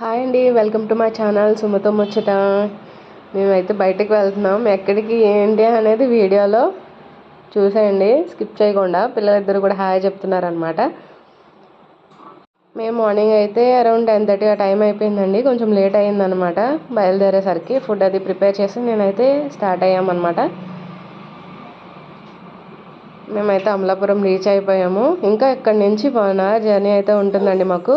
Hi అండి welcome to my channel సుమతో ముచ్చట. మేమైతే బయటకు వెళ్తున్నాం. ఎక్కడికి ఏంటి అనేది వీడియోలో చూసేయండి. స్కిప్ చేయకుండా పిల్లలిద్దరు కూడా హాయ్ చెప్తున్నారనమాట మేము మార్నింగ్ అయితే అరౌండ్ టెన్ థర్టీ ఆ టైం అయిపోయిందండి. కొంచెం లేట్ అయిందనమాట బయలుదేరేసరికి ఫుడ్ అది ప్రిపేర్ చేసి నేనైతే స్టార్ట్ అయ్యామన్నమాట. మేమైతే అమలాపురం రీచ్ అయిపోయాము. ఇంకా ఇక్కడి నుంచి వన్ అవర్ జర్నీ అయితే ఉంటుందండి మాకు.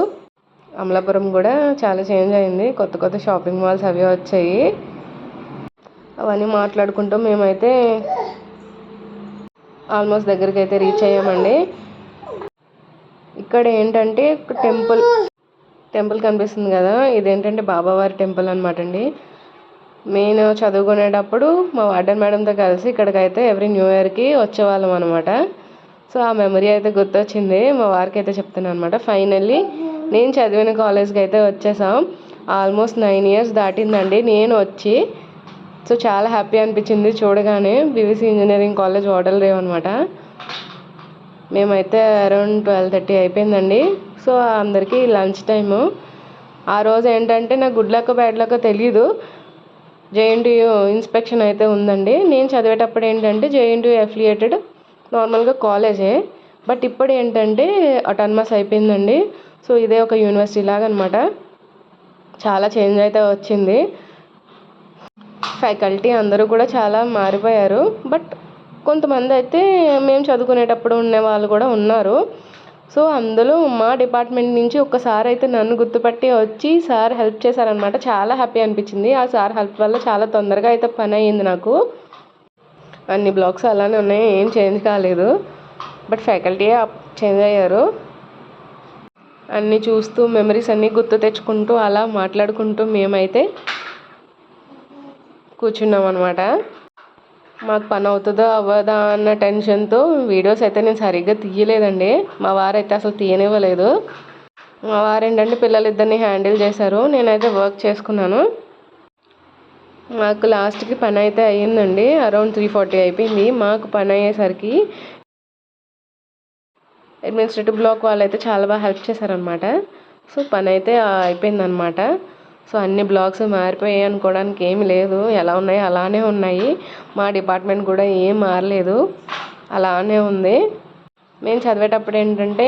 అమలాపురం కూడా చాలా చేంజ్ అయింది. కొత్త కొత్త షాపింగ్ మాల్స్ అవి వచ్చాయి. అవన్నీ మాట్లాడుకుంటూ మేమైతే ఆల్మోస్ట్ దగ్గరికి అయితే రీచ్ అయ్యామండి. ఇక్కడ ఏంటంటే టెంపుల్ టెంపుల్ కనిపిస్తుంది కదా. ఇదేంటంటే బాబావారి టెంపుల్ అనమాట అండి. నేను చదువుకునేటప్పుడు మా వార్డెన్ మేడంతో కలిసి ఇక్కడికైతే ఎవ్రీ న్యూ ఇయర్కి వచ్చేవాళ్ళం అనమాట సో ఆ మెమరీ అయితే గుర్తొచ్చింది. మా వారికి అయితే చెప్తున్నాను అనమాట ఫైనల్లీ నేను చదివిన కాలేజ్కి అయితే వచ్చేసాం. ఆల్మోస్ట్ నైన్ ఇయర్స్ దాటిందండి. నేను వచ్చి సో చాలా హ్యాపీ అనిపించింది చూడగానే. BVC engineering college Odalarevu అనమాట మేమైతే అరౌండ్ ట్వెల్వ్ థర్టీ అయిపోయిందండి. సో అందరికీ లంచ్ టైము ఆ రోజు ఏంటంటే నాకు గుడ్ లక్ బ్యాడ్ లక్ తెలియదు జేఎన్టీయూ ఇన్స్పెక్షన్ అయితే ఉందండి. నేను చదివేటప్పుడు ఏంటంటే జేఎన్టీయూ అఫిలియేటెడ్ నార్మల్గా కాలేజే బట్ ఇప్పుడు ఏంటంటే అటానమస్ అయిపోయిందండి. సో ఇదే ఒక యూనివర్సిటీ లాగా అనమాట చాలా చేంజ్ అయితే వచ్చింది. ఫ్యాకల్టీ అందరూ కూడా చాలా మారిపోయారు. బట్ కొంతమంది అయితే మేము చదువుకునేటప్పుడు ఉండే వాళ్ళు కూడా ఉన్నారు. సో అందులో మా డిపార్ట్మెంట్ నుంచి ఒక్కసారి అయితే నన్ను గుర్తుపట్టి వచ్చి సార్ హెల్ప్ చేశారనమాట. చాలా హ్యాపీ అనిపించింది. ఆ సార్ హెల్ప్ వల్ల చాలా తొందరగా అయితే పని అయ్యింది నాకు. అన్ని బ్లాక్స్ అలానే ఉన్నాయి. ఏం చేంజ్ కాలేదు. బట్ ఫ్యాకల్టీ చేంజ్ అయ్యారు అన్నీ చూస్తూ మెమరీస్ అన్నీ గుర్తు తెచ్చుకుంటూ అలా మాట్లాడుకుంటూ మేమైతే కూర్చున్నాం అనమాట మాకు పని అవుతుందో అవ్వదా అన్న టెన్షన్తో వీడియోస్ అయితే నేను సరిగ్గా తీయలేదండి. మా వారైతే అసలు తీయనివ్వలేదు. మా వారు ఏంటంటే పిల్లలిద్దరిని హ్యాండిల్ చేశారు. నేనైతే వర్క్ చేసుకున్నాను. మాకు లాస్ట్కి పని అయితే అయ్యిందండి. అరౌండ్ త్రీ ఫార్టీ అయిపోయింది. మాకు పని అయ్యేసరికి అడ్మినిస్ట్రేటివ్ బ్లాక్ వాళ్ళు అయితే చాలా బాగా హెల్ప్ చేశారనమాట సో పని అయితే అయిపోయిందనమాట సో అన్ని బ్లాగ్స్ మారిపోయాయి అనుకోవడానికి ఏమి లేదు. ఎలా ఉన్నాయి? అలానే ఉన్నాయి. మా డిపార్ట్మెంట్ కూడా ఏం మారలేదు. అలానే ఉంది. మేము చదివేటప్పుడు ఏంటంటే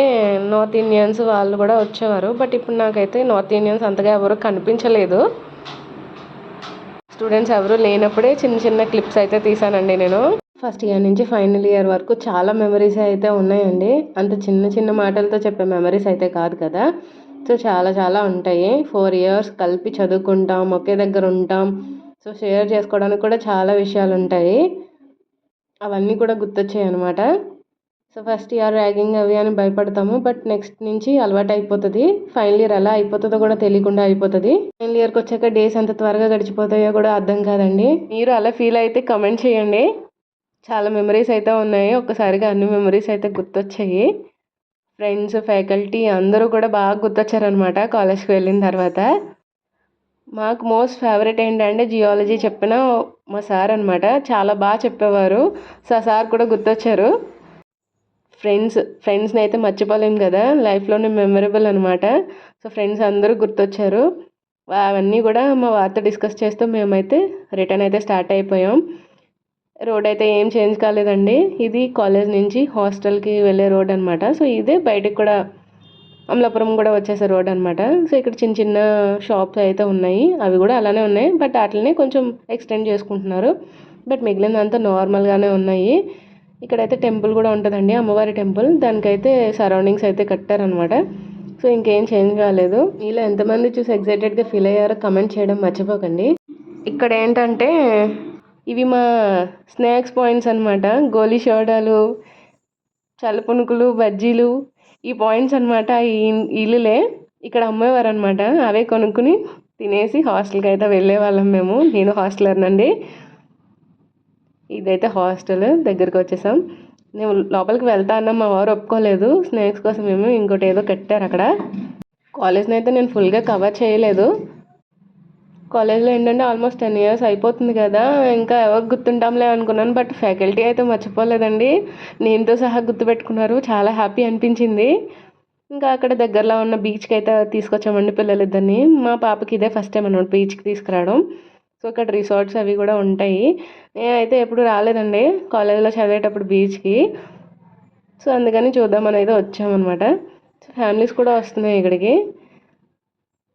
నార్త్ ఇండియన్స్ వాళ్ళు కూడా వచ్చేవారు. బట్ ఇప్పుడు నాకైతే నార్త్ ఇండియన్స్ అంతగా ఎవరు కనిపించలేదు. స్టూడెంట్స్ ఎవరు లేనప్పుడే చిన్న చిన్న క్లిప్స్ అయితే తీసానండి నేను. ఫస్ట్ ఇయర్ నుంచి ఫైనల్ ఇయర్ వరకు చాలా మెమరీస్ అయితే ఉన్నాయండి. అంత చిన్న చిన్న మాటలతో చెప్పే మెమరీస్ అయితే కాదు కదా. సో చాలా చాలా ఉంటాయి. ఫోర్ ఇయర్స్ కలిపి చదువుకుంటాం ఒకే దగ్గర ఉంటాం. సో షేర్ చేసుకోవడానికి కూడా చాలా విషయాలు ఉంటాయి. అవన్నీ కూడా గుర్తొచ్చాయి అనమాట సో ఫస్ట్ ఇయర్ ర్యాగింగ్ అవి అని భయపడతాము. బట్ నెక్స్ట్ నుంచి అలవాటు అయిపోతుంది. ఫైనల్ ఇయర్ ఎలా అయిపోతుందో కూడా తెలియకుండా అయిపోతుంది. ఫైనల్ ఇయర్కి వచ్చాక డేస్ ఎంత త్వరగా గడిచిపోతాయో కూడా అర్థం కాదండి. మీరు అలా ఫీల్ అయితే కమెంట్ చేయండి. చాలా మెమరీస్ అయితే ఉన్నాయి. ఒక్కసారిగా అన్ని మెమరీస్ అయితే గుర్తొచ్చాయి. ఫ్రెండ్స్ ఫ్యాకల్టీ అందరూ కూడా బాగా గుర్తొచ్చారనమాట కాలేజ్కి వెళ్ళిన తర్వాత. మాకు మోస్ట్ ఫేవరెట్ ఏంటంటే జియాలజీ చెప్పిన మా సార్ అనమాట చాలా బాగా చెప్పేవారు. సో సార్ కూడా గుర్తొచ్చారు. ఫ్రెండ్స్ ఫ్రెండ్స్ని అయితే మర్చిపోలేము కదా. లైఫ్లోనే మెమరబుల్ అనమాట సో ఫ్రెండ్స్ అందరూ గుర్తొచ్చారు. అవన్నీ కూడా మా వారితో డిస్కస్ చేస్తూ మేమైతే రిటర్న్ అయితే స్టార్ట్ అయిపోయాం. రోడ్ అయితే ఏం చేంజ్ కాలేదండి. ఇది కాలేజ్ నుంచి హాస్టల్కి వెళ్ళే రోడ్ అనమాట సో ఇదే బయటకు కూడా అమలాపురం కూడా వచ్చేసే రోడ్ అనమాట సో ఇక్కడ చిన్న చిన్న షాప్స్ అయితే ఉన్నాయి. అవి కూడా అలానే ఉన్నాయి. బట్ వాటిని కొంచెం ఎక్స్టెండ్ చేసుకుంటున్నారు. బట్ మిగిలినంతా నార్మల్గానే ఉన్నాయి. ఇక్కడైతే టెంపుల్ కూడా ఉంటుందండి అమ్మవారి టెంపుల్. దానికైతే సరౌండింగ్స్ అయితే కట్టారనమాట సో ఇంకేం చేంజ్ కాలేదు. మీలో ఎంతమంది చూసి ఎగ్జైటెడ్గా ఫీల్ అయ్యారో కమెంట్ చేయడం మర్చిపోకండి. ఇక్కడ ఏంటంటే ఇవి మా స్నాక్స్ పాయింట్స్ అనమాట గోలీ సోడాలు చల్లపునుకులు బజ్జీలు ఈ పాయింట్స్ అనమాట ఈ ఇల్లులే ఇక్కడ అమ్మేవారు అనమాట అవే కొనుక్కుని తినేసి హాస్టల్కి అయితే వెళ్ళే వాళ్ళం మేము. నేను హాస్టలర్నండి ఇదైతే హాస్టల్. దగ్గరికి వచ్చేసాం. నేను లోపలికి వెళ్తా అన్నా మా వారు ఒప్పుకోలేదు. స్నాక్స్ కోసం మేము ఇంకోటి ఏదో కట్టారు అక్కడ. కాలేజ్ని అయితే నేను ఫుల్గా కవర్ చేయలేదు. కాలేజ్లో ఏంటంటే ఆల్మోస్ట్ టెన్ ఇయర్స్ అయిపోతుంది కదా ఇంకా ఎవరు గుర్తుంటాంలే అనుకున్నాను బట్ ఫ్యాకల్టీ అయితే మర్చిపోలేదండి. నేనుతో సహా గుర్తుపెట్టుకున్నారు చాలా హ్యాపీ అనిపించింది. ఇంకా అక్కడ దగ్గరలో ఉన్న బీచ్కి అయితే తీసుకొచ్చామండి పిల్లలిద్దరిని. మా పాపకి ఇదే ఫస్ట్ టైం అనమాట బీచ్కి తీసుకురావడం. సో ఇక్కడ రిసార్ట్స్ అవి కూడా ఉంటాయి. నేనైతే ఎప్పుడు రాలేదండి కాలేజీలో చదివేటప్పుడు బీచ్కి. సో అందుకని చూద్దామని అయితే వచ్చామన్నమాట. సో ఫ్యామిలీస్ కూడా వస్తున్నాయి ఇక్కడికి.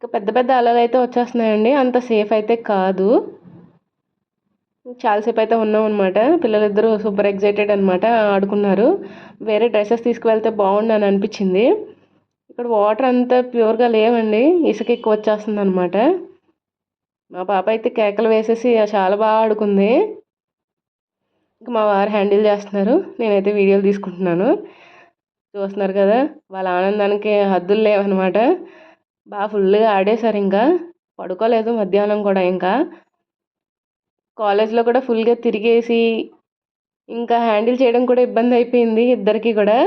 ఇంకా పెద్ద పెద్ద అలలు అయితే వచ్చేస్తున్నాయండి. అంత సేఫ్ అయితే కాదు. చాలాసేపు అయితే ఉన్నాం అనమాట పిల్లలిద్దరూ సూపర్ ఎగ్జైటెడ్ అనమాట ఆడుకున్నారు. వేరే డ్రెస్సెస్ తీసుకువెళ్తే బాగుండు అని అనిపించింది. ఇక్కడ వాటర్ అంతా ప్యూర్గా లేవండి. ఇసుక ఎక్కువ వచ్చేస్తుంది అనమాట మా పాప అయితే కేకలు వేసేసి చాలా బాగా ఆడుకుంది. ఇంకా మా వారు హ్యాండిల్ చేస్తున్నారు. నేనైతే వీడియోలు తీసుకుంటున్నాను. చూస్తున్నారు కదా వాళ్ళ ఆనందానికి హద్దులు లేవన్నమాట. బాగా ఫుల్గా ఆడేశారు ఇంకా. పడుకోలేదు మధ్యాహ్నం కూడా ఇంకా. కాలేజ్లో కూడా ఫుల్గా తిరిగేసి ఇంకా హ్యాండిల్ చేయడం కూడా ఇబ్బంది అయిపోయింది ఇద్దరికి కూడా.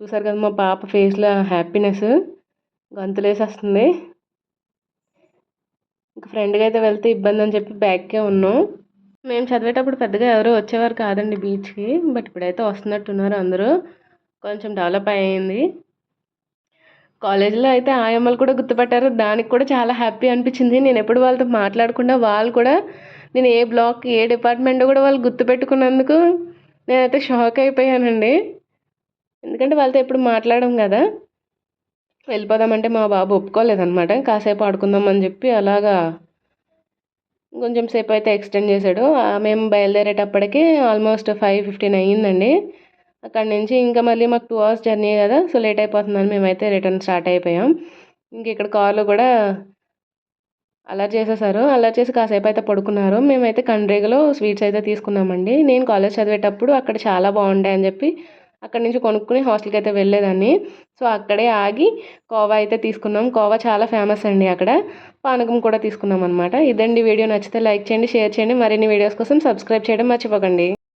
చూసారు కదా మా పాప ఫేస్లో హ్యాపీనెస్. గంతులేసేస్తుంది. ఇంకా ఫ్రెండ్గా అయితే వెళ్తే ఇబ్బంది అని చెప్పి బ్యాగ్కే ఉన్నాం. మేము చదివేటప్పుడు పెద్దగా ఎవరు వచ్చేవారు కాదండి బీచ్కి. బట్ ఇప్పుడైతే వస్తున్నట్టున్నారు అందరూ. కొంచెం డెవలప్ అయ్యింది. కాలేజీలో అయితే ఆయమ్మలు కూడా గుర్తుపట్టారు. దానికి కూడా చాలా హ్యాపీ అనిపించింది. నేను ఎప్పుడు వాళ్ళతో మాట్లాడకుండా వాళ్ళు కూడా నేను ఏ బ్లాక్ ఏ డిపార్ట్మెంట్ కూడా వాళ్ళు గుర్తుపెట్టుకున్నందుకు నేనైతే షాక్ అయిపోయానండి. ఎందుకంటే వాళ్ళతో ఎప్పుడు మాట్లాడడం కదా. వెళ్ళిపోదామంటే మా బాబు ఒప్పుకోలేదనమాట కాసేపు ఆడుకుందాం అని చెప్పి అలాగా కొంచెం సేపు అయితే ఎక్స్టెండ్ చేశాడు. మేము బయలుదేరేటప్పటికి ఆల్మోస్ట్ ఫైవ్ ఫిఫ్టీన్ అయ్యిందండి. అక్కడ నుంచి ఇంకా మళ్ళీ మాకు టూ అవర్స్ జర్నీ కదా సో లేట్ అయిపోతుందని మేమైతే రిటర్న్ స్టార్ట్ అయిపోయాం. ఇంక ఇక్కడ కార్లో కూడా అలా చేసేసారు. అలా చేసి కాసేపు అయితే పడుకున్నారు. మేమైతే కండ్రేగలో స్వీట్స్ అయితే తీసుకున్నామండి. నేను కాలేజ్ చదివేటప్పుడు అక్కడ చాలా బాగుంటాయి అని చెప్పి అక్కడి నుంచి కొనుక్కుని హాస్టల్కి అయితే వెళ్ళేదాన్ని. సో అక్కడే ఆగి కోవా అయితే తీసుకున్నాం. కోవా చాలా ఫేమస్ అండి అక్కడ. పానకం కూడా తీసుకున్నాం అనమాట ఇదండి వీడియో నచ్చితే లైక్ చేయండి షేర్ చేయండి. మరిన్ని వీడియోస్ కోసం సబ్స్క్రైబ్ చేయడం మర్చిపోకండి.